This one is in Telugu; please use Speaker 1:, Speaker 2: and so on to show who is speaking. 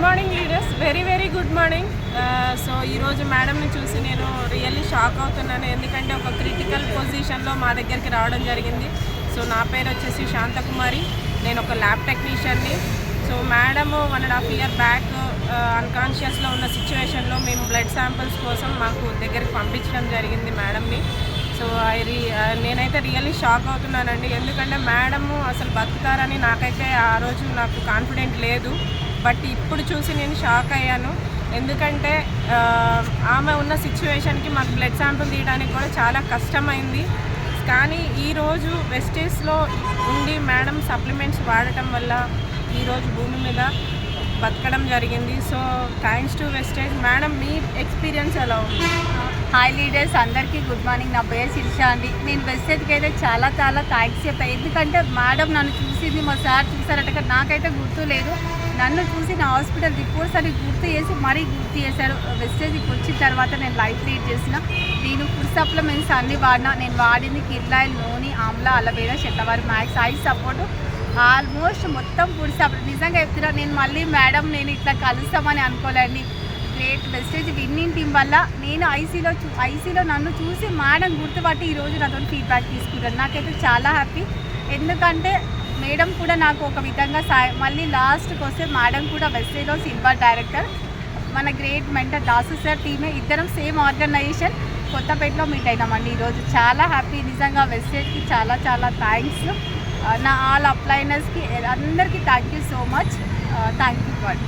Speaker 1: Good morning leaders very very good morning so ఈరోజు మేడంని చూసి నేను రియల్లీ షాక్ అవుతున్నాను. ఎందుకంటే ఒక క్రిటికల్ పొజిషన్లో మా దగ్గరికి రావడం జరిగింది. సో నా పేరు వచ్చేసి శాంతకుమారి. నేను ఒక lab టెక్నీషియన్ని so madam one and half year back అన్కాన్షియస్లో ఉన్న సిచ్యువేషన్లో మేము బ్లడ్ శాంపిల్స్ కోసం మాకు దగ్గరికి పంపించడం జరిగింది మేడంని సో ఐ రీ నేనైతే రియల్లీ షాక్ అవుతున్నానండి. ఎందుకంటే మేడము అసలు బతుకుతారని నాకైతే ఆ రోజు నాకు కాన్ఫిడెంట్ లేదు. బట్ ఇప్పుడు చూసి నేను షాక్ అయ్యాను. ఎందుకంటే ఆమె ఉన్న సిచ్యువేషన్కి మాకు బ్లడ్ శాంపుల్ తీయడానికి కూడా చాలా కష్టమైంది. కానీ ఈరోజు వెస్టేజ్లో ఉండి మేడం సప్లిమెంట్స్ వాడటం వల్ల ఈరోజు భూమి మీద బతకడం జరిగింది. So thanks to Vestige madam me experience ఎలా ఉంది?
Speaker 2: హాయ్ లీడర్స్ అందరికీ గుడ్ మార్నింగ్ నా పేరు శిర్ష అండి. నేను వెస్టేజ్కి అయితే చాలా చాలా థ్యాంక్స్ చెప్పాను ఎందుకంటే మేడం నన్ను చూసింది మా సార్ చూసారట నాకైతే గుర్తు లేదు నన్ను చూసి నా హాస్పిటల్ రిపోర్ట్స్ అని గుర్తు చేసి మరీ గుర్తు చేశారు. వెస్టేజ్కి వచ్చిన తర్వాత నేను లైఫ్ లీడ్ చేసిన. నేను ఫుడ్ సప్లిమెంట్స్ అన్ని వాడినా. నేను వాడింది కిర్లాయిల్ నూనె amla aloe vera Shatavari max eye support. Almost మొత్తం ఫుడ్ సప్లి నిజంగా చెప్తున్నా నేను మళ్ళీ మేడం నేను ఇట్లా కలుస్తామని అనుకోలేండి. గ్రేట్ వెస్టేజ్ విన్నింగ్ టీం వల్ల నేను ఐసీలో చూ ఐసీలో నన్ను చూసి మేడం గుర్తుపట్టి ఈరోజు నాతో ఫీడ్బ్యాక్ తీసుకుంటాను నాకైతే చాలా హ్యాపీ ఎందుకంటే మేడం కూడా నాకు ఒక విధంగా సాయం మళ్ళీ లాస్ట్కి వస్తే మేడం కూడా వెస్టేజ్లో సిల్వర్ డైరెక్టర్ మన గ్రేట్ మెంటర్ దాసు సార్ టీమే ఇద్దరం సేమ్ ఆర్గనైజేషన్ కొత్తపేటలో మీట్ అయినామండి ఈరోజు. చాలా హ్యాపీ నిజంగా వెస్టేజ్కి చాలా చాలా థ్యాంక్స్ నా ఆల్ అప్లైనర్స్కి అందరికీ thank you so much thank you God